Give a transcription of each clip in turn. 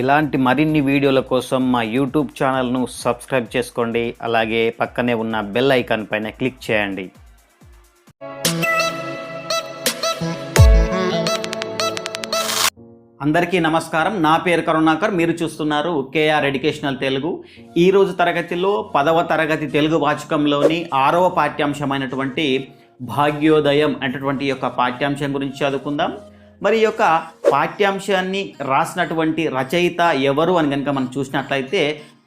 ఇలాంటి మరిన్ని వీడియోల కోసం మా యూట్యూబ్ ఛానల్ను సబ్స్క్రైబ్ చేసుకోండి. అలాగే పక్కనే ఉన్న బెల్ ఐకాన్ పైన క్లిక్ చేయండి. అందరికీ నమస్కారం. నా పేరు కరుణాకర్. మీరు చూస్తున్నారు కేఆర్ ఎడ్యుకేషనల్ తెలుగు. ఈరోజు తరగతిలో పదవ తరగతి తెలుగు వాచకంలోని ఆరవ పాఠ్యాంశమైనటువంటి భాగ్యోదయం అనేటటువంటి యొక్క పాఠ్యాంశం గురించి చదువుకుందాం. మరి యొక్క పాఠ్యాంశాన్ని రాసినటువంటి రచయిత ఎవరు అని కనుక మనం చూసినట్లయితే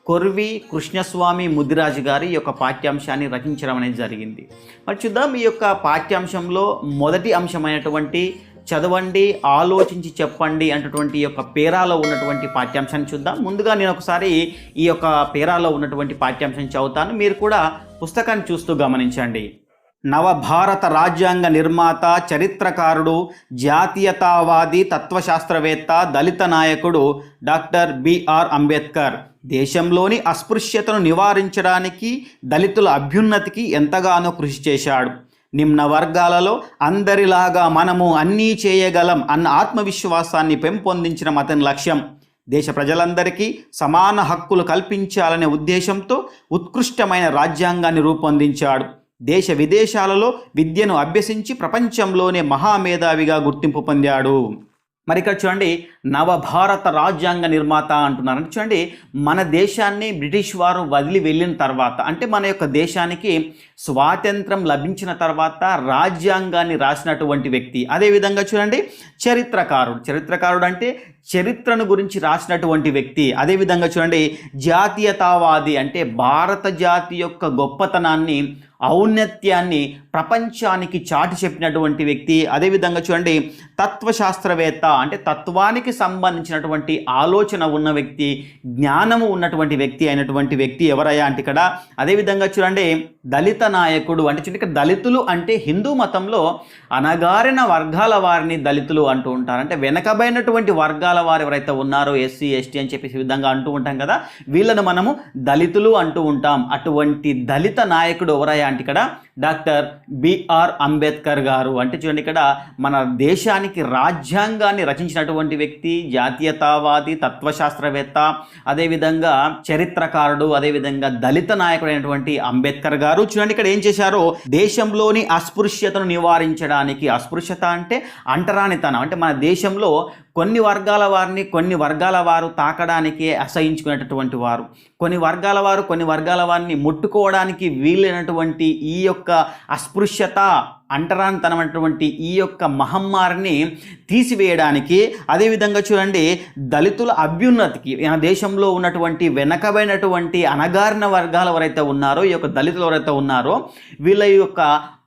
కొర్వి కృష్ణస్వామి ముదిరాజు గారి ఈ యొక్క పాఠ్యాంశాన్ని రచించడం అనేది జరిగింది. మరి చూద్దాం ఈ యొక్క పాఠ్యాంశంలో మొదటి అంశమైనటువంటి చదవండి ఆలోచించి చెప్పండి అంటటువంటి ఈ యొక్క పేరాలో ఉన్నటువంటి పాఠ్యాంశాన్ని చూద్దాం. ముందుగా నేను ఒకసారి ఈ యొక్క పేరాలో ఉన్నటువంటి పాఠ్యాంశాన్ని చదువుతాను. మీరు కూడా పుస్తకాన్ని చూస్తూ గమనించండి. నవభారత రాజ్యాంగ నిర్మాత చరిత్రకారుడు జాతీయతావాది తత్వశాస్త్రవేత్త దళిత నాయకుడు డాక్టర్ బిఆర్ అంబేద్కర్. దేశంలోని అస్పృశ్యతను నివారించడానికి దళితుల అభ్యున్నతికి ఎంతగానో కృషి చేశాడు. నిమ్న వర్గాలలో అందరిలాగా మనము అన్నీ చేయగలం అన్న ఆత్మవిశ్వాసాన్ని పెంపొందించడం అతని లక్ష్యం. దేశ ప్రజలందరికీ సమాన హక్కులు కల్పించాలనే ఉద్దేశంతో ఉత్కృష్టమైన రాజ్యాంగాన్ని రూపొందించాడు. దేశ విదేశాలలో విద్యను అభ్యసించి ప్రపంచంలోనే మహామేధావిగా గుర్తింపు పొందాడు. మరి ఇక్కడ చూడండి నవభారత రాజ్యాంగ నిర్మాత అంటున్నారు అంటే చూడండి మన దేశాన్ని బ్రిటిష్ వారు వదిలి వెళ్ళిన తర్వాత అంటే మన యొక్క దేశానికి స్వాతంత్రం లభించిన తర్వాత రాజ్యాంగాన్ని రాసినటువంటి వ్యక్తి. అదేవిధంగా చూడండి చరిత్రకారుడు. చరిత్రకారుడు అంటే చరిత్రను గురించి రాసినటువంటి వ్యక్తి. అదేవిధంగా చూడండి జాతీయతావాది అంటే భారత జాతి యొక్క గొప్పతనాన్ని ఔన్నత్యాన్ని ప్రపంచానికి చాటి చెప్పినటువంటి వ్యక్తి. అదేవిధంగా చూడండి తత్వశాస్త్రవేత్త అంటే తత్వానికి సంబంధించినటువంటి ఆలోచన ఉన్న వ్యక్తి జ్ఞానము ఉన్నటువంటి వ్యక్తి అయినటువంటి వ్యక్తి ఎవరయ్యా అంటే ఇక్కడ? అదేవిధంగా చూడండి దళిత నాయకుడు అంటే చూడండి ఇక్కడ దళితులు అంటే హిందూ మతంలో అనగారిన వర్గాల వారిని దళితులు అంటూ ఉంటారు. అంటే వెనకబడినటువంటి వర్గాల వారు ఎవరైతే ఉన్నారో ఎస్సీ ఎస్టీ అని చెప్పేసి విధంగా అంటూ ఉంటాం కదా వీళ్ళను మనము దళితులు అంటూ ఉంటాం. అటువంటి దళిత నాయకుడు ఎవరయ్యా అంటే ఇక్కడ డాక్టర్ బిఆర్ అంబేద్కర్ గారు. అంటే చూడండి ఇక్కడ మన దేశానికి రాజ్యాంగాన్ని రచించినటువంటి వ్యక్తి జాతీయతావాది తత్వశాస్త్రవేత్త అదేవిధంగా చరిత్రకారుడు అదేవిధంగా దళిత నాయకుడైనటువంటి అంబేద్కర్ గారు. చూడండి ఇక్కడ ఏం చేశారో? దేశంలోని అస్పృశ్యతను నివారించడానికి అస్పృశ్యత అంటే అంటరానితనం. అంటే మన దేశంలో కొన్ని వర్గాల వారిని కొన్ని వర్గాల వారు తాకడానికే అసహించుకునేటటువంటి వారు. కొన్ని వర్గాల వారు కొన్ని వర్గాల వారిని ముట్టుకోవడానికి వీలైనటువంటి ఈ యొక్క అస్పృశ్యత అంటరానితనం ఈ యొక్క మహమ్మారిని తీసివేయడానికి అదేవిధంగా చూడండి దళితుల అభ్యున్నతికి మన దేశంలో ఉన్నటువంటి వెనకబడినటువంటి అణగారిన వర్గాలు ఎవరైతే ఉన్నారో ఈ యొక్క దళితులు ఎవరైతే ఉన్నారో వీళ్ళ యొక్క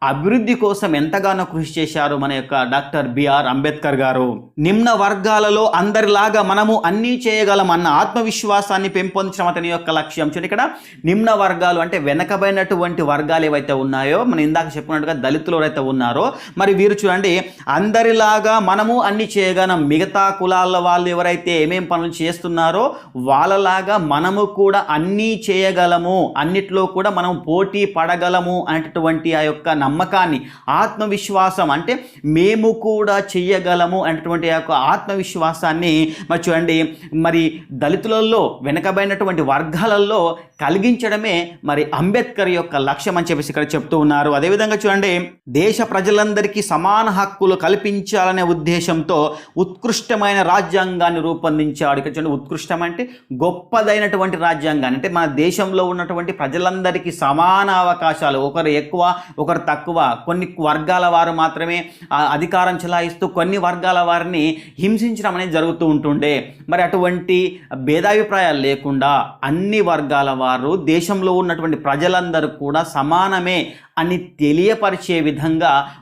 అభివృద్ధి కోసం ఎంతగానో కృషి చేశారు మన యొక్క డాక్టర్ బిఆర్ అంబేద్కర్ గారు. నిమ్న వర్గాలలో అందరిలాగా మనము అన్నీ చేయగలం అన్న ఆత్మవిశ్వాసాన్ని పెంపొందించడం అతని యొక్క లక్ష్యం. చూడండి ఇక్కడ నిమ్న వర్గాలు అంటే వెనకబడినటువంటి వర్గాలు ఏవైతే ఉన్నాయో మనం ఇందాక చెప్పుకున్నట్టుగా దళితులు ఎవరైతే ఉన్నారో మరి వీరు చూడండి అందరిలాగా మనము అన్ని చేయగలం. మిగతా కులాల వాళ్ళు ఎవరైతే ఏమేం పనులు చేస్తున్నారో వాళ్ళలాగా మనము కూడా అన్నీ చేయగలము. అన్నిట్లో కూడా మనం పోటీ పడగలము అనేటటువంటి ఆ యొక్క నమ్మకాన్ని ఆత్మవిశ్వాసం అంటే మేము కూడా చేయగలము అనేటువంటి ఆ యొక్క ఆత్మవిశ్వాసాన్ని మరి చూడండి మరి దళితులలో వెనకబడినటువంటి వర్గాలలో కలిగించడమే మరి అంబేద్కర్ యొక్క లక్ష్యం అని చెప్పేసి ఇక్కడ చెప్తూ ఉన్నారు. అదేవిధంగా చూడండి దేశ ప్రజలందరికీ సమాన హక్కులు కల్పించాలనే ఉద్దేశంతో ఉత్కృష్టమైన రాజ్యాంగాన్ని రూపొందించాడు. ఇక్కడ చూడండి ఉత్కృష్టం అంటే గొప్పదైనటువంటి రాజ్యాంగాన్ని. అంటే మన దేశంలో ఉన్నటువంటి ప్రజలందరికీ సమాన అవకాశాలు. ఒకరు ఎక్కువ ఒకరు తక్కువ. కొన్ని వర్గాల వారు మాత్రమే అధికారం చెలాయిస్తూ కొన్ని వర్గాల వారిని హింసించడం అనేది జరుగుతూ ఉంటుండే. మరి అటువంటి భేదాభిప్రాయాలు లేకుండా అన్ని వర్గాల వారు దేశంలో ఉన్నటువంటి ప్రజలందరూ కూడా సమానమే అని తెలియపరిచే విధంగా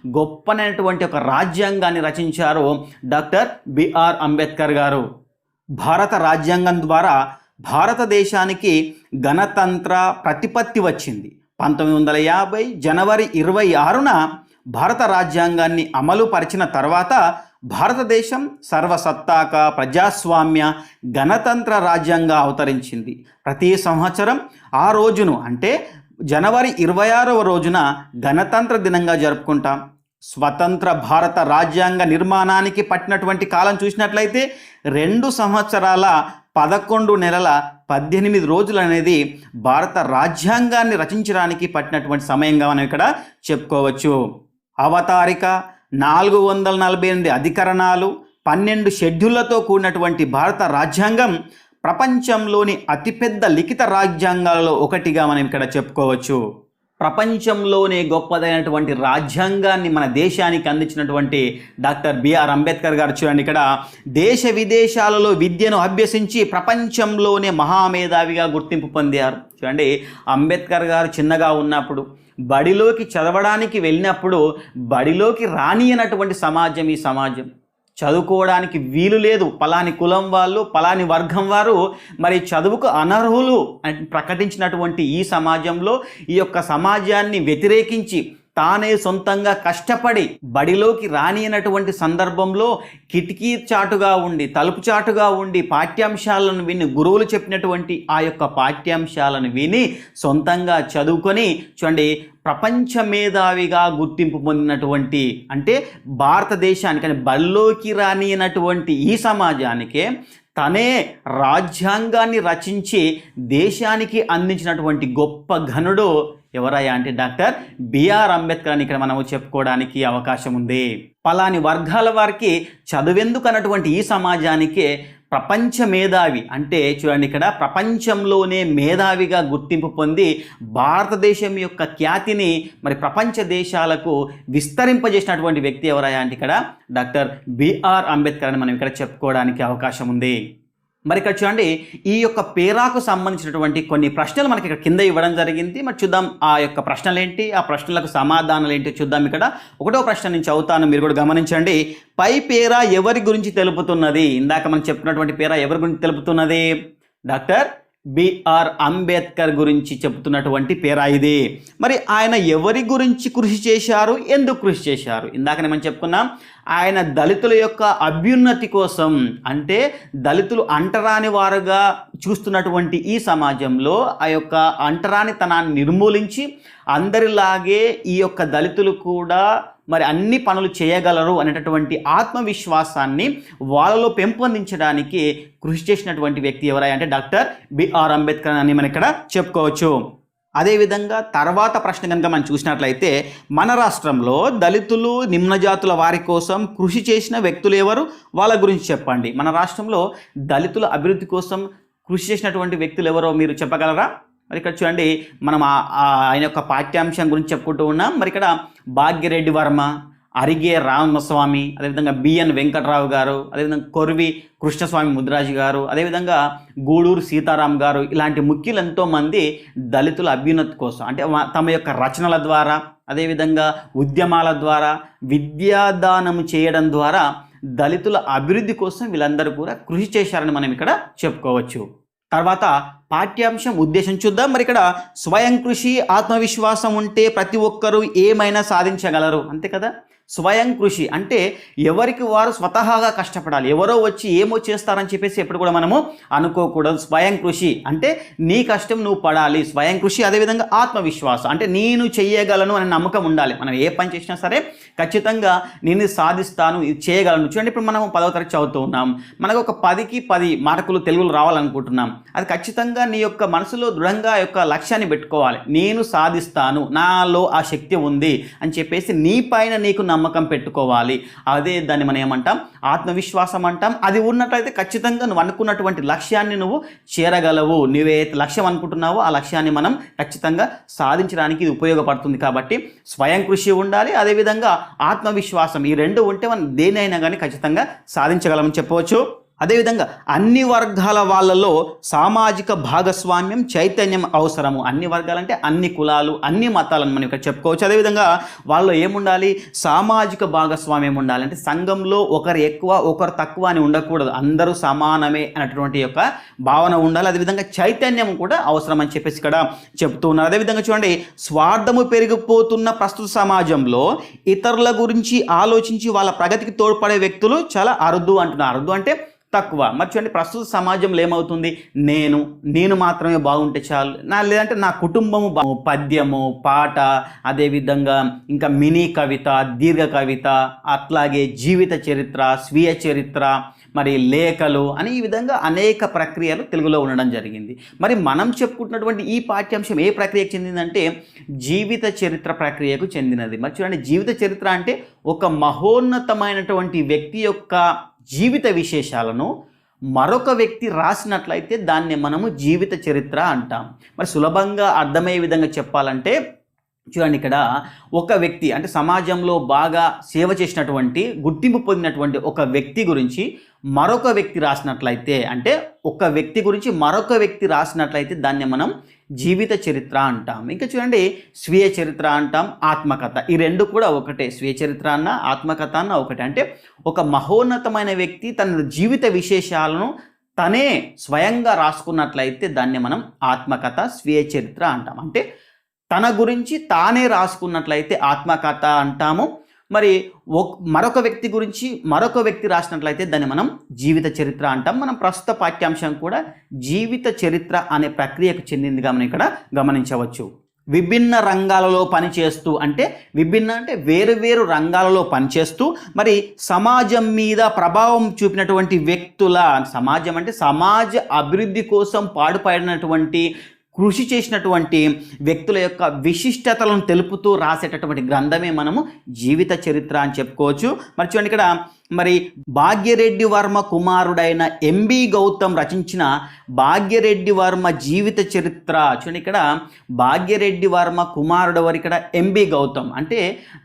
గొప్పనైనటువంటి ఒక రాజ్యాంగాన్ని రచించారు డాక్టర్ బిఆర్ అంబేద్కర్ గారు. భారత రాజ్యాంగం ద్వారా భారతదేశానికి గణతంత్ర ప్రతిపత్తి వచ్చింది. పంతొమ్మిది వందల యాభై జనవరి ఇరవై ఆరున భారత రాజ్యాంగాన్ని అమలు పరిచిన తర్వాత భారతదేశం సర్వసత్తాక ప్రజాస్వామ్య గణతంత్ర రాజ్యంగా అవతరించింది. ప్రతి సంవత్సరం ఆ రోజును అంటే జనవరి ఇరవై ఆరవ రోజున గణతంత్ర దినంగా జరుపుకుంటాం. స్వతంత్ర భారత రాజ్యాంగ నిర్మాణానికి పట్టినటువంటి కాలం చూసినట్లయితే రెండు సంవత్సరాల పదకొండు నెలల పద్దెనిమిది రోజులు అనేది భారత రాజ్యాంగాన్ని రచించడానికి పట్టినటువంటి సమయంగా మనం ఇక్కడ చెప్పుకోవచ్చు. అవతారిక నాలుగు వందల నలభై ఎనిమిది అధికరణాలు పన్నెండు షెడ్యూళ్ళతో కూడినటువంటి భారత రాజ్యాంగం ప్రపంచంలోని అతిపెద్ద లిఖిత రాజ్యాంగాలలో ఒకటిగా మనం ఇక్కడ చెప్పుకోవచ్చు. ప్రపంచంలోనే గొప్పదైనటువంటి రాజ్యాంగాన్ని మన దేశానికి అందించినటువంటి డాక్టర్ బిఆర్ అంబేద్కర్ గారు చూడండి ఇక్కడ. దేశ విదేశాలలో విద్యను అభ్యసించి ప్రపంచంలోనే మహామేధావిగా గుర్తింపు పొందారు. చూడండి అంబేద్కర్ గారు చిన్నగా ఉన్నప్పుడు బడిలోకి చదవడానికి వెళ్ళినప్పుడు బడిలోకి రానియనటువంటి సమాజం ఈ సమాజం. చదువుకోవడానికి వీలు లేదు. పలాని కులం వాళ్ళు పలాని వర్గం వారు మరి చదువుకు అనర్హులు ప్రకటించినటువంటి ఈ సమాజంలో ఈ యొక్క సమాజాన్ని వ్యతిరేకించి తానే సొంతంగా కష్టపడి బడిలోకి రానియనటువంటి సందర్భంలో కిటికీ చాటుగా ఉండి తలుపు చాటుగా ఉండి పాఠ్యాంశాలను విని గురువులు చెప్పినటువంటి ఆ యొక్క పాఠ్యాంశాలను విని సొంతంగా చదువుకొని చూడండి ప్రపంచ మేధావిగా గుర్తింపు పొందినటువంటి అంటే భారతదేశానికి అని బల్లోకి రానియనటువంటి ఈ సమాజానికే తనే రాజ్యాంగాన్ని రచించి దేశానికి అందించినటువంటి గొప్ప ఘనుడు ఎవరయ్యా అంటే డాక్టర్ బిఆర్ అంబేద్కర్ అని ఇక్కడ మనము చెప్పుకోవడానికి అవకాశం ఉంది. పలాని వర్గాల వారికి చదువెందుకు అన్నటువంటి ఈ సమాజానికే ప్రపంచ మేధావి అంటే చూడండి ఇక్కడ ప్రపంచంలోనే మేధావిగా గుర్తింపు పొంది భారతదేశం యొక్క ఖ్యాతిని మరి ప్రపంచ దేశాలకు విస్తరింపజేసినటువంటి వ్యక్తి ఎవరయ్యా అంటే ఇక్కడ డాక్టర్ బిఆర్ అంబేద్కర్ అని మనం ఇక్కడ చెప్పుకోవడానికి అవకాశం ఉంది. మరి ఇక్కడ చూడండి ఈ యొక్క పేరాకు సంబంధించినటువంటి కొన్ని ప్రశ్నలు మనకి ఇక్కడ కింద ఇవ్వడం జరిగింది. మరి చూద్దాం ఆ యొక్క ప్రశ్నలు ఏంటి ఆ ప్రశ్నలకు సమాధానాలు ఏంటి చూద్దాం ఇక్కడ. ఒకటో ప్రశ్న నుంచి అవుతాను మీరు కూడా గమనించండి. పై పేరా ఎవరి గురించి తెలుపుతున్నది? ఇందాక మనం చెప్పుకున్నటువంటి పేరా ఎవరి గురించి తెలుపుతున్నది? డాక్టర్ బిఆర్ అంబేద్కర్ గురించి చెబుతున్నటువంటి పేరా ఇది? మరి ఆయన ఎవరి గురించి కృషి చేశారు? ఎందుకు కృషి చేశారు? ఇందాకనే మనం చెప్పుకున్నాం ఆయన దళితుల యొక్క అభ్యున్నతి కోసం అంటే దళితులు అంటరాని వారుగా చూస్తున్నటువంటి ఈ సమాజంలో ఆ యొక్క అంటరానితనాన్ని నిర్మూలించి అందరిలాగే ఈ యొక్క దళితులు కూడా మరి అన్ని పనులు చేయగలరు అనేటటువంటి ఆత్మవిశ్వాసాన్ని వాళ్ళలో పెంపొందించడానికి కృషి చేసినటువంటి వ్యక్తి ఎవరై అంటే డాక్టర్ బిఆర్ అంబేద్కర్ అని మనం ఇక్కడ చెప్పుకోవచ్చు. అదేవిధంగా తర్వాత ప్రశ్న కనుక మనం చూసినట్లయితే మన రాష్ట్రంలో దళితులు నిమ్నజాతుల వారి కోసం కృషి చేసిన వ్యక్తులు ఎవరు? వాళ్ళ గురించి చెప్పండి. మన రాష్ట్రంలో దళితుల అభివృద్ధి కోసం కృషి చేసినటువంటి వ్యక్తులు ఎవరో మీరు చెప్పగలరా? మరి ఇక్కడ చూడండి మనం ఆ- ఆయన యొక్క పాఠ్యాంశం గురించి చెప్పుకుంటూ ఉన్నాం. మరి ఇక్కడ భాగ్యరెడ్డి వర్మ అరిగే రామస్వామి అదేవిధంగా బిఎన్ వెంకట్రావు గారు అదేవిధంగా కొర్వి కృష్ణస్వామి ముద్రాజు గారు అదేవిధంగా గూడూరు సీతారాం గారు ఇలాంటి ముఖ్యులు ఎంతోమంది దళితుల అభ్యున్నతి కోసం అంటే తమ యొక్క రచనల ద్వారా అదేవిధంగా ఉద్యమాల ద్వారా విద్యాదానము చేయడం ద్వారా దళితుల అభివృద్ధి కోసం వీళ్ళందరూ కూడా కృషి చేశారని మనం ఇక్కడ చెప్పుకోవచ్చు. తర్వాత పాఠ్యాంశం ఉద్దేశం చూద్దాం. మరి ఇక్కడ స్వయం కృషి ఆత్మవిశ్వాసం ఉంటే ప్రతి ఒక్కరూ ఏమైనా సాధించగలరు. అంతే కదా? స్వయం కృషి. అంటే ఎవరికి వారు స్వతహాగా కష్టపడాలి. ఎవరో వచ్చి ఏమో చేస్తారని చెప్పేసి ఎప్పుడు కూడా మనము అనుకోకూడదు. స్వయం కృషి. అంటే నీ కష్టం నువ్వు పడాలి. స్వయం కృషి అదేవిధంగా ఆత్మవిశ్వాసం. అంటే నేను చేయగలను అనే నమ్మకం ఉండాలి. మనం ఏ పని చేసినా సరే ఖచ్చితంగా నేను సాధిస్తాను ఇది చేయగలను. చూడండి ఇప్పుడు మనం పదవ తరగతి చదువుతూ ఉన్నాం. మనకు ఒక పదికి పది మార్కులు తెలుగులో రావాలనుకుంటున్నాం. అది ఖచ్చితంగా నీ యొక్క మనసులో దృఢంగా యొక్క లక్ష్యాన్ని పెట్టుకోవాలి. నేను సాధిస్తాను. నాలో ఆ శక్తి ఉంది అని చెప్పేసి నీ పైన నీకు నమ్మకం పెట్టుకోవాలి. అదే దాన్ని మనం ఏమంటాం? ఆత్మవిశ్వాసం అంటాం. అది ఉన్నట్లయితే ఖచ్చితంగా నువ్వు అనుకున్నటువంటి లక్ష్యాన్ని నువ్వు చేరగలవు. నువ్వేదైతే లక్ష్యం అనుకుంటున్నావో ఆ లక్ష్యాన్ని మనం ఖచ్చితంగా సాధించడానికి ఇది ఉపయోగపడుతుంది కాబట్టి స్వయం కృషి ఉండాలి. అదేవిధంగా ఆత్మవిశ్వాసం ఈ రెండు ఉంటే మనం దేనైనా కానీ ఖచ్చితంగా సాధించగలమని చెప్పవచ్చు. అదేవిధంగా అన్ని వర్గాల వాళ్ళలో సామాజిక భాగస్వామ్యం చైతన్యం అవసరము. అన్ని వర్గాలంటే అన్ని కులాలు అన్ని మతాలను మనం ఇక్కడ చెప్పుకోవచ్చు. అదేవిధంగా వాళ్ళలో ఏముండాలి? సామాజిక భాగస్వామ్యం ఉండాలి. అంటే సంఘంలో ఒకరు ఎక్కువ ఒకరు తక్కువ అని ఉండకూడదు. అందరూ సమానమే అనేటువంటి యొక్క భావన ఉండాలి. అదేవిధంగా చైతన్యం కూడా అవసరం అని చెప్పేసి ఇక్కడ చెప్తూ ఉన్నారు. అదేవిధంగా చూడండి స్వార్థము పెరిగిపోతున్న ప్రస్తుత సమాజంలో ఇతరుల గురించి ఆలోచించి వాళ్ళ ప్రగతికి తోడ్పడే వ్యక్తులు చాలా అరుదు అంటున్నారు. అరుదు అంటే తక్కువ. మరి చూడండి ప్రస్తుత సమాజంలో ఏమవుతుంది? నేను నేను మాత్రమే బాగుంటే చాలు. నా లేదంటే నా కుటుంబము పద్యము పాట అదేవిధంగా ఇంకా మినీ కవిత దీర్ఘ కవిత అట్లాగే జీవిత చరిత్ర స్వీయ చరిత్ర మరి లేఖలు అని ఈ విధంగా అనేక ప్రక్రియలు తెలుగులో ఉండడం జరిగింది. మరి మనం చెప్పుకుంటున్నటువంటి ఈ పాఠ్యాంశం ఏ ప్రక్రియకు చెందిందంటే జీవిత చరిత్ర ప్రక్రియకు చెందినది. మరి చూడండి జీవిత చరిత్ర అంటే ఒక మహోన్నతమైనటువంటి వ్యక్తి యొక్క జీవిత విశేషాలను మరొక వ్యక్తి రాసినట్లయితే దాన్ని మనము జీవిత చరిత్ర అంటాం. మరి సులభంగా అర్థమయ్యే విధంగా చెప్పాలంటే చూడండి ఇక్కడ ఒక వ్యక్తి అంటే సమాజంలో బాగా సేవ చేసినటువంటి గుర్తింపు పొందినటువంటి ఒక వ్యక్తి గురించి మరొక వ్యక్తి రాసినట్లయితే అంటే ఒక వ్యక్తి గురించి మరొక వ్యక్తి రాసినట్లయితే దాన్ని మనం జీవిత చరిత్ర అంటాం. ఇంకా చూడండి స్వీయ చరిత్ర అంటాం ఆత్మకథ. ఈ రెండు కూడా ఒకటే. స్వీయ చరిత్ర అన్న ఆత్మకథ అన్న ఒకటే. అంటే ఒక మహోన్నతమైన వ్యక్తి తన జీవిత విశేషాలను తనే స్వయంగా రాసుకున్నట్లయితే దాన్ని మనం ఆత్మకథ స్వీయ చరిత్ర అంటాం. అంటే తన గురించి తానే రాసుకున్నట్లయితే ఆత్మకథ అంటాము. మరి మరొక వ్యక్తి గురించి మరొక వ్యక్తి రాసినట్లయితే దాన్ని మనం జీవిత చరిత్ర అంటాం. మనం ప్రస్తుత పాఠ్యాంశం కూడా జీవిత చరిత్ర అనే ప్రక్రియకు చెందిందిగా మనం ఇక్కడ గమనించవచ్చు. విభిన్న రంగాలలో పనిచేస్తూ అంటే విభిన్న అంటే వేరు వేరు రంగాలలో పనిచేస్తూ మరి సమాజం మీద ప్రభావం చూపినటువంటి వ్యక్తుల సమాజం అంటే సమాజ అభివృద్ధి కోసం పాడుపడినటువంటి కృషి చేసినటువంటి వ్యక్తుల యొక్క విశిష్టతలను తెలుపుతూ రాసేటటువంటి గ్రంథమే మనము జీవిత చరిత్ర అని చెప్పుకోవచ్చు. మరి చూడండి ఇక్కడ మరి భాగ్యరెడ్డి వర్మ కుమారుడైన ఎంబి గౌతమ్ రచించిన భాగ్యరెడ్డి వర్మ జీవిత చరిత్ర. చూడండి ఇక్కడ భాగ్యరెడ్డి వర్మ కుమారుడు వారు ఇక్కడ ఎంబి గౌతమ్. అంటే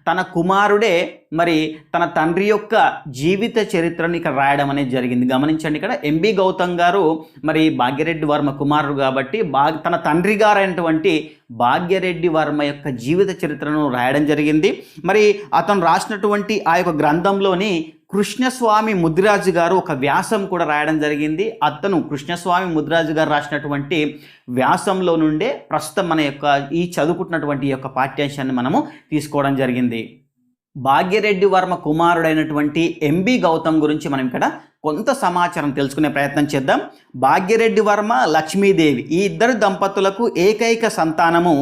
తన కుమారుడే మరి తన తండ్రి యొక్క జీవిత చరిత్రను ఇక్కడ రాయడం అనేది జరిగింది. గమనించండి ఇక్కడ ఎంబి గౌతమ్ గారు మరి భాగ్యరెడ్డి వర్మ కుమారుడు కాబట్టి బా తన తండ్రి గారైనటువంటి భాగ్యరెడ్డి వర్మ యొక్క జీవిత చరిత్రను రాయడం జరిగింది. మరి అతను రాసినటువంటి ఆ యొక్క గ్రంథంలోని కృష్ణస్వామి ముద్రాజు గారు ఒక వ్యాసం కూడా రాయడం జరిగింది. అతను కృష్ణస్వామి ముద్రాజు గారు రాసినటువంటి వ్యాసంలో నుండే ప్రస్తుతం మన యొక్క ఈ చదువుకుంటున్నటువంటి ఈ యొక్క పాఠ్యాంశాన్ని మనము తీసుకోవడం జరిగింది. భాగ్యరెడ్డి వర్మ కుమారుడైనటువంటి ఎంబి గౌతమ్ గురించి మనం ఇక్కడ కొంత సమాచారం తెలుసుకునే ప్రయత్నం చేద్దాం. భాగ్యరెడ్డి వర్మ లక్ష్మీదేవి ఈ ఇద్దరు దంపతులకు ఏకైక సంతానము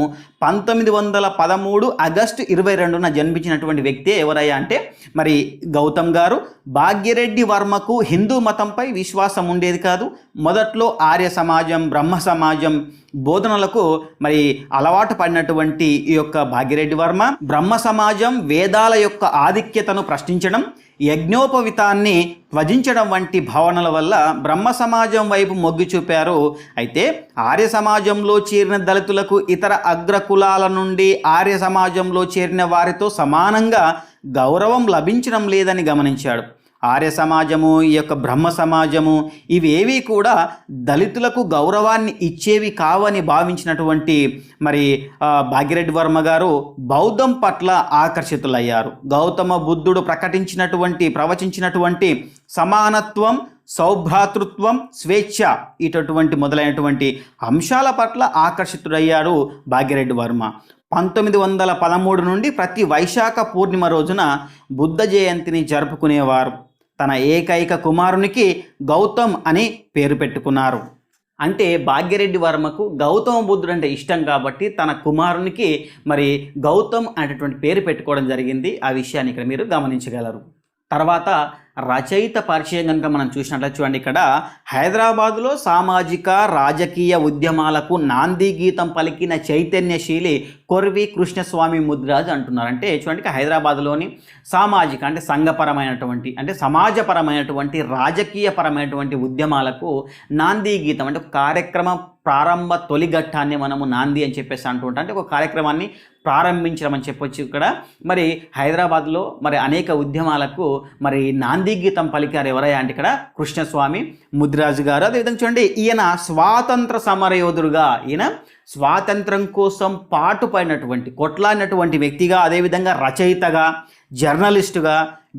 పంతొమ్మిది వందల పదమూడు ఆగస్టు ఇరవై రెండున జన్మించినటువంటి వ్యక్తి ఎవరయ్యా అంటే మరి గౌతమ్ గారు. భాగ్యరెడ్డి వర్మకు హిందూ మతంపై విశ్వాసం ఉండేది కాదు. మొదట్లో ఆర్య సమాజం బ్రహ్మ సమాజం బోధనలకు మరి అలవాటు పడినటువంటి ఈ యొక్క భాగ్యరెడ్డి వర్మ. బ్రహ్మ సమాజం వేదాల యొక్క ఆధిక్యతను ప్రశ్నించడం యజ్ఞోపవితాన్ని త్వజించడం వంటి భావనల వల్ల బ్రహ్మ సమాజం వైపు మొగ్గు చూపారు. అయితే ఆర్య సమాజంలో చేరిన దళితులకు ఇతర అగ్ర కులాల నుండి ఆర్య సమాజంలో చేరిన వారితో సమానంగా గౌరవం లభించడం లేదని గమనించాడు. ఆర్య సమాజము ఈ యొక్క బ్రహ్మ సమాజము ఇవేవి కూడా దళితులకు గౌరవాన్ని ఇచ్చేవి కావని భావించినటువంటి మరి భాగ్యరెడ్డి వర్మ గారు బౌద్ధం పట్ల ఆకర్షితులయ్యారు. గౌతమ బుద్ధుడు ప్రకటించినటువంటి ప్రవచించినటువంటి సమానత్వం సౌభ్రాతృత్వం స్వేచ్ఛ ఇటువంటి మొదలైనటువంటి అంశాల పట్ల ఆకర్షితుడయ్యారు భాగ్యరెడ్డి వర్మ. పంతొమ్మిది వందల పదమూడు నుండి ప్రతి వైశాఖ పూర్ణిమ రోజున బుద్ధ జయంతిని జరుపుకునేవారు. తన ఏకైక కుమారునికి గౌతమ్ అని పేరు పెట్టుకున్నారు. అంటే భాగ్యరెడ్డి వర్మకు గౌతమ బుద్ధుడు అంటే ఇష్టం కాబట్టి తన కుమారునికి మరి గౌతమ్ అనేటువంటి పేరు పెట్టుకోవడం జరిగింది. ఆ విషయాన్ని ఇక్కడ మీరు గమనించగలరు. తర్వాత రచయిత పరిచయం కనుక మనం చూసినట్లయితే చూడండి ఇక్కడ హైదరాబాదులో సామాజిక రాజకీయ ఉద్యమాలకు నాంది గీతం పలికిన చైతన్యశీలి కొర్వి కృష్ణస్వామి ముద్రాజ్ అంటున్నారు. అంటే చూడండి హైదరాబాద్లోని సామాజిక అంటే సంఘపరమైనటువంటి అంటే సమాజపరమైనటువంటి రాజకీయపరమైనటువంటి ఉద్యమాలకు నాంది గీతం అంటే ఒక కార్యక్రమం ప్రారంభ తొలి ఘట్టాన్ని మనము నాంది అని చెప్పేసి అంటూ ఉంటాం అంటే ఒక కార్యక్రమాన్ని ప్రారంభించడం అని చెప్పొచ్చు ఇక్కడ. మరి హైదరాబాద్లో మరి అనేక ఉద్యమాలకు మరి నాంది గీతం పలికారు ఎవరయ్యా అంటే ఇక్కడ కృష్ణస్వామి ముద్రాజు గారు. అదేవిధంగా చూడండి ఈయన స్వాతంత్ర సమరయోధుడుగా ఈయన స్వాతంత్రం కోసం పాటుపడినటువంటి కొట్లాడినటువంటి వ్యక్తిగా అదేవిధంగా రచయితగా జర్నలిస్టుగా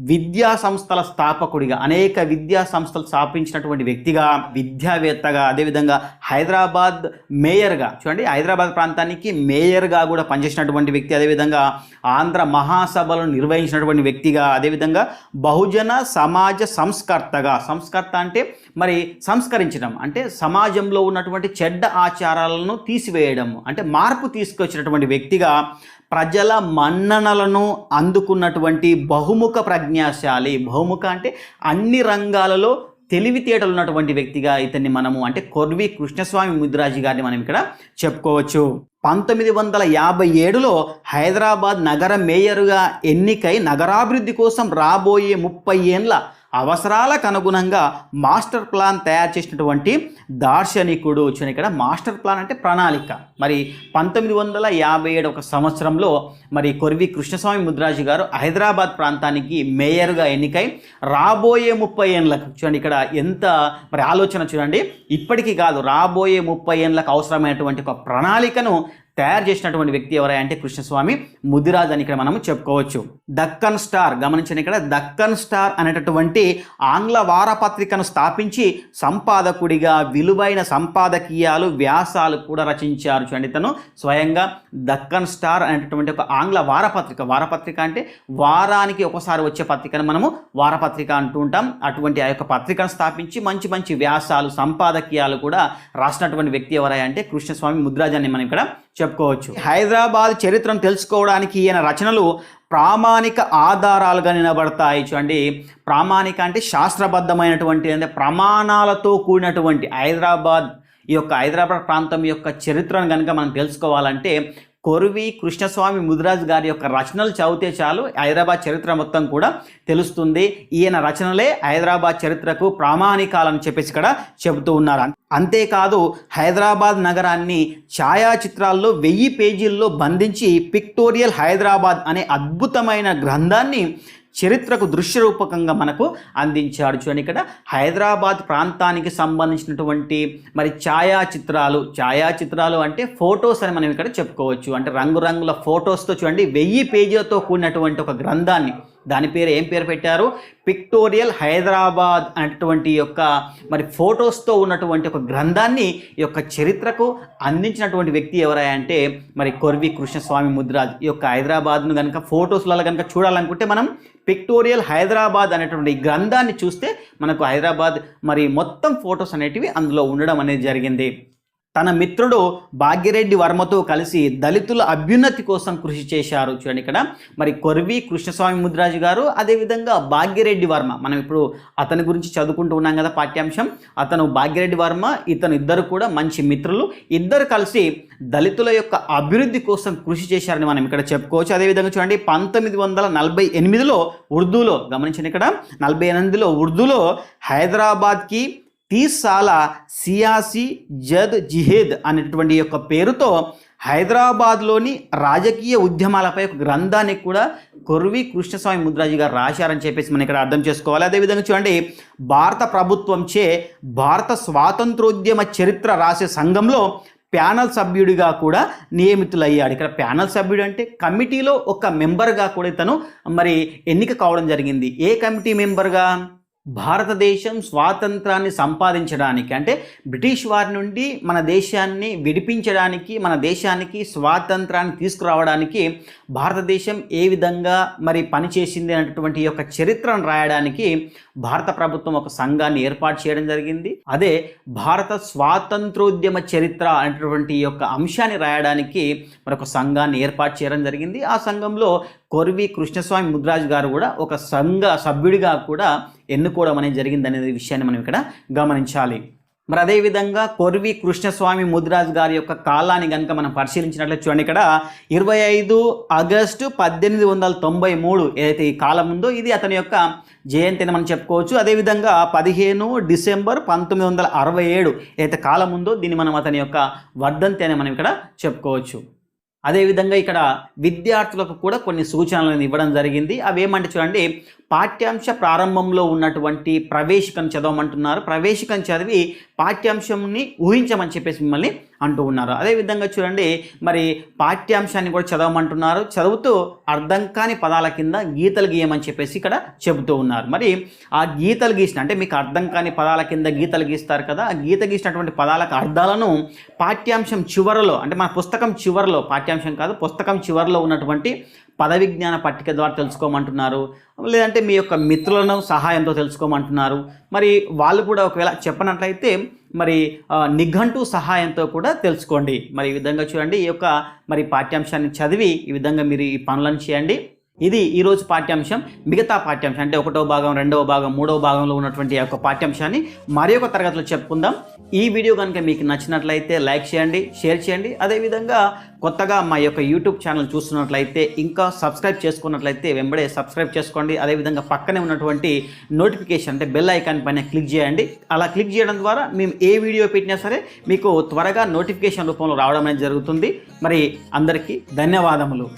విద్యా సంస్థల స్థాపకుడిగా అనేక విద్యా సంస్థలు స్థాపించినటువంటి వ్యక్తిగా విద్యావేత్తగా అదేవిధంగా హైదరాబాద్ మేయర్గా చూడండి హైదరాబాద్ ప్రాంతానికి మేయర్గా కూడా పనిచేసినటువంటి వ్యక్తి అదేవిధంగా ఆంధ్ర మహాసభలను నిర్వహించినటువంటి వ్యక్తిగా అదేవిధంగా బహుజన సమాజ సంస్కర్తగా. సంస్కర్త అంటే మరి సంస్కరించడం అంటే సమాజంలో ఉన్నటువంటి చెడ్డ ఆచారాలను తీసివేయడం అంటే మార్పు తీసుకొచ్చినటువంటి వ్యక్తిగా ప్రజల మన్ననలను అందుకున్నటువంటి బహుముఖ ప్రజ్ఞాశాలి. బహుముఖ అంటే అన్ని రంగాలలో తెలివితేటలు ఉన్నటువంటి వ్యక్తిగా ఇతన్ని మనము అంటే కొర్వి కృష్ణస్వామి ముద్రాజీ గారిని మనం ఇక్కడ చెప్పుకోవచ్చు. పంతొమ్మిది వందల యాభై ఏడులో హైదరాబాద్ నగర మేయర్గా ఎన్నికై నగరాభివృద్ధి కోసం రాబోయే ముప్పై ఏండ్ల అవసరాలకు అనుగుణంగా మాస్టర్ ప్లాన్ తయారు చేసినటువంటి దార్శనికుడు చూడండి ఇక్కడ మాస్టర్ ప్లాన్ అంటే ప్రణాళిక. మరి పంతొమ్మిది వందల యాభై ఏడు ఒక సంవత్సరంలో మరి కొరివి కృష్ణస్వామి ముద్రాజు గారు హైదరాబాద్ ప్రాంతానికి మేయర్గా ఎన్నికై రాబోయే ముప్పై ఏళ్ళకు చూడండి ఇక్కడ ఎంత మరి ఆలోచన చూడండి. ఇప్పటికీ కాదు రాబోయే ముప్పై ఏళ్ళకు అవసరమైనటువంటి ఒక ప్రణాళికను తయారు చేసినటువంటి వ్యక్తి ఎవరై అంటే కృష్ణస్వామి ముదిరాజ్ అని ఇక్కడ మనము చెప్పుకోవచ్చు. దక్కన్ స్టార్ గమనించిన ఇక్కడ దక్కన్ స్టార్ అనేటటువంటి ఆంగ్ల వారపత్రికను స్థాపించి సంపాదకుడిగా విలువైన సంపాదకీయాలు వ్యాసాలు కూడా రచించారు చూడండి తను. స్వయంగా దక్కన్ స్టార్ అనేటటువంటి ఒక ఆంగ్ల వారపత్రిక. వారపత్రిక అంటే వారానికి ఒకసారి వచ్చే పత్రికను మనము వారపత్రిక అంటూ ఉంటాం. అటువంటి ఆ యొక్క పత్రికను స్థాపించి మంచి మంచి వ్యాసాలు సంపాదకీయాలు కూడా రాసినటువంటి వ్యక్తి ఎవరై అంటే కృష్ణస్వామి ముద్రాజాన్ని మనం ఇక్కడ చెప్పుకోవచ్చు. హైదరాబాద్ చరిత్రను తెలుసుకోవడానికి ఈయన రచనలు ప్రామాణిక ఆధారాలుగా నిలబడతాయి. చూడండి ప్రామాణిక అంటే శాస్త్రబద్ధమైనటువంటి అంటే ప్రమాణాలతో కూడినటువంటి హైదరాబాద్ ఈ యొక్క హైదరాబాద్ ప్రాంతం యొక్క చరిత్రను కనుక మనం తెలుసుకోవాలంటే కొరువి కృష్ణస్వామి ముదిరాజ్ గారి యొక్క రచనలు చదివితే చాలు హైదరాబాద్ చరిత్ర మొత్తం కూడా తెలుస్తుంది. ఈయన రచనలే హైదరాబాద్ చరిత్రకు ప్రామాణికాలని చెప్పేసి ఇక్కడ చెబుతూ ఉన్నారు. అంతేకాదు హైదరాబాద్ నగరాన్ని ఛాయాచిత్రాల్లో వెయ్యి పేజీల్లో బంధించి పిక్టోరియల్ హైదరాబాద్ అనే అద్భుతమైన గ్రంథాన్ని చరిత్రకు దృశ్యరూపకంగా మనకు అందించాడు. చూడండి ఇక్కడ హైదరాబాద్ ప్రాంతానికి సంబంధించినటువంటి మరి ఛాయాచిత్రాలు. ఛాయాచిత్రాలు అంటే ఫొటోస్ అని మనం ఇక్కడ చెప్పుకోవచ్చు. అంటే రంగురంగుల ఫొటోస్తో చూడండి వెయ్యి పేజీలతో కూడినటువంటి ఒక గ్రంథాన్ని. దాని పేరు ఏం పేరు పెట్టారు? పిక్టోరియల్ హైదరాబాద్ అనేటువంటి యొక్క మరి ఫొటోస్తో ఉన్నటువంటి ఒక గ్రంథాన్ని ఈ యొక్క చరిత్రకు అందించినటువంటి వ్యక్తి ఎవరాయంటే మరి కొర్వి కృష్ణస్వామి ముద్రాజ్. ఈ యొక్క హైదరాబాద్ను కనుక ఫొటోస్లలో కనుక చూడాలనుకుంటే మనం పిక్టోరియల్ హైదరాబాద్ అనేటువంటి గ్రంథాన్ని చూస్తే మనకు హైదరాబాద్ మరి మొత్తం ఫొటోస్ అనేటివి అందులో ఉండడం అనేది జరిగింది. తన మిత్రుడు భాగ్యరెడ్డి వర్మతో కలిసి దళితుల అభ్యున్నతి కోసం కృషి చేశారు. చూడండి ఇక్కడ. మరి కొర్వి కృష్ణస్వామి ముద్రాజు గారు అదేవిధంగా భాగ్యరెడ్డి వర్మ. మనం ఇప్పుడు అతని గురించి చదువుకుంటూ ఉన్నాం కదా పాఠ్యాంశం. అతను భాగ్యరెడ్డి వర్మ ఇతను ఇద్దరు కూడా మంచి మిత్రులు. ఇద్దరు కలిసి దళితుల యొక్క అభివృద్ధి కోసం కృషి చేశారని మనం ఇక్కడ చెప్పుకోవచ్చు. అదేవిధంగా చూడండి పంతొమ్మిది వందల నలభై ఎనిమిదిలో ఉర్దూలో గమనించండి ఇక్కడ నలభై ఎనిమిదిలో ఉర్దూలో హైదరాబాద్కి తీసాల సియాసి జద్ జిహేద్ అనేటువంటి యొక్క పేరుతో హైదరాబాద్లోని రాజకీయ ఉద్యమాలపై ఒక గ్రంథాన్ని కూడా కొర్వి కృష్ణస్వామి ముద్రాజీ గారు రాశారని చెప్పేసి మనం ఇక్కడ అర్థం చేసుకోవాలి. అదేవిధంగా చూడండి భారత ప్రభుత్వంచే భారత స్వాతంత్రోద్యమ చరిత్ర రాసే సంఘంలో ప్యానల్ సభ్యుడిగా కూడా నియమితులయ్యాడు. ఇక్కడ ప్యానల్ సభ్యుడు అంటే కమిటీలో ఒక మెంబర్గా కూడా ఇతను మరి ఎన్నిక కావడం జరిగింది. ఏ కమిటీ మెంబర్గా? భారతదేశం స్వాతంత్రాన్ని సంపాదించడానికి అంటే బ్రిటిష్ వారి నుండి మన దేశాన్ని విడిపించడానికి మన దేశానికి స్వాతంత్రాన్ని తీసుకురావడానికి భారతదేశం ఏ విధంగా మరి పనిచేసింది అనేటువంటి యొక్క చరిత్రను రాయడానికి భారత ప్రభుత్వం ఒక సంఘాన్ని ఏర్పాటు చేయడం జరిగింది. అదే భారత స్వాతంత్రోద్యమ చరిత్ర అనేటువంటి యొక్క అంశాన్ని రాయడానికి మరొక సంఘాన్ని ఏర్పాటు చేయడం జరిగింది. ఆ సంఘంలో కొరివి కృష్ణస్వామి ముద్రాజు గారు కూడా ఒక సంఘ సభ్యుడిగా కూడా ఎన్నుకోవడం అనేది జరిగింది అనే విషయాన్ని మనం ఇక్కడ గమనించాలి. మరి అదేవిధంగా కొర్వి కృష్ణస్వామి ముద్రాజ్ గారి యొక్క కాలాన్ని కనుక మనం పరిశీలించినట్లు చూడండి ఇక్కడ ఇరవై ఐదు ఆగస్టు పద్దెనిమిది వందల తొంభై మూడు ఏదైతే ఈ కాలం ఉందో ఇది అతని యొక్క జయంతి అని మనం చెప్పుకోవచ్చు. అదేవిధంగా పదిహేను డిసెంబర్ పంతొమ్మిది వందల అరవై ఏడు ఏదైతే కాలం ఉందో దీన్ని మనం అతని యొక్క వర్ధంతి అని మనం ఇక్కడ చెప్పుకోవచ్చు. అదేవిధంగా ఇక్కడ విద్యార్థులకు కూడా కొన్ని సూచనలను ఇవ్వడం జరిగింది. అవి ఏమంటే చూడండి పాఠ్యాంశ ప్రారంభంలో ఉన్నటువంటి ప్రవేశికను చదవమంటున్నారు. ప్రవేశికను చదివి పాఠ్యాంశంని ఊహించమని చెప్పేసి మిమ్మల్ని అంటూ ఉన్నారు. అదేవిధంగా చూడండి మరి పాఠ్యాంశాన్ని కూడా చదవమంటున్నారు. చదువుతూ అర్థం కాని పదాల కింద గీతలు గీయమని చెప్పేసి ఇక్కడ చెబుతూ ఉన్నారు. మరి ఆ గీతలు గీసిన అంటే మీకు అర్థం కాని పదాల కింద గీతలు గీస్తారు కదా ఆ గీత గీసినటువంటి పదాలకు అర్థాలను పాఠ్యాంశం చివరలో అంటే మన పుస్తకం చివరలో పాఠ్యాంశం కాదు పుస్తకం చివరలో ఉన్నటువంటి పదవిజ్ఞాన పట్టిక ద్వారా తెలుసుకోమంటున్నారు. లేదంటే మీ యొక్క మిత్రులను సహాయంతో తెలుసుకోమంటున్నారు. మరి వాళ్ళు కూడా ఒకవేళ చెప్పనట్లయితే మరి నిఘంటు సహాయంతో కూడా తెలుసుకోండి. మరి ఈ విధంగా చూడండి ఈ యొక్క మరి పాఠ్యాంశాన్ని చదివి ఈ విధంగా మీరు ఈ పనులను చేయండి. ఇది ఈరోజు పాఠ్యాంశం. మిగతా పాఠ్యాంశం అంటే ఒకటో భాగం రెండవ భాగం మూడవ భాగంలో ఉన్నటువంటి యొక్క పాఠ్యాంశాన్ని మరి ఒక తరగతిలో చెప్పుకుందాం. ఈ వీడియో కనుక మీకు నచ్చినట్లయితే లైక్ చేయండి షేర్ చేయండి. అదేవిధంగా కొత్తగా మా యొక్క యూట్యూబ్ ఛానల్ చూస్తున్నట్లయితే ఇంకా సబ్స్క్రైబ్ చేసుకున్నట్లయితే వెంబడే సబ్స్క్రైబ్ చేసుకోండి. అదేవిధంగా పక్కనే ఉన్నటువంటి నోటిఫికేషన్ అంటే బెల్ ఐకాన్ పైన క్లిక్ చేయండి. అలా క్లిక్ చేయడం ద్వారా మేము ఏ వీడియో పెట్టినా సరే మీకు త్వరగా నోటిఫికేషన్ రూపంలో రావడం అనేది జరుగుతుంది. మరి అందరికీ ధన్యవాదములు.